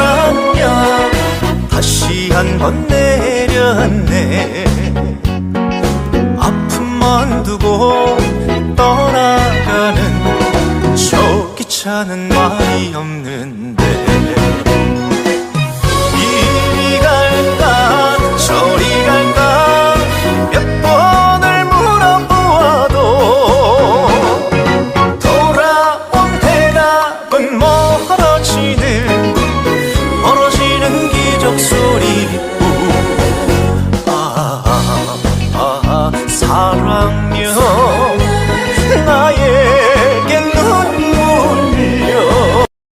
반면 다시 한 번 내렸네. 아픔만 두고 떠나가는 저 귀찮은 말이 없는데.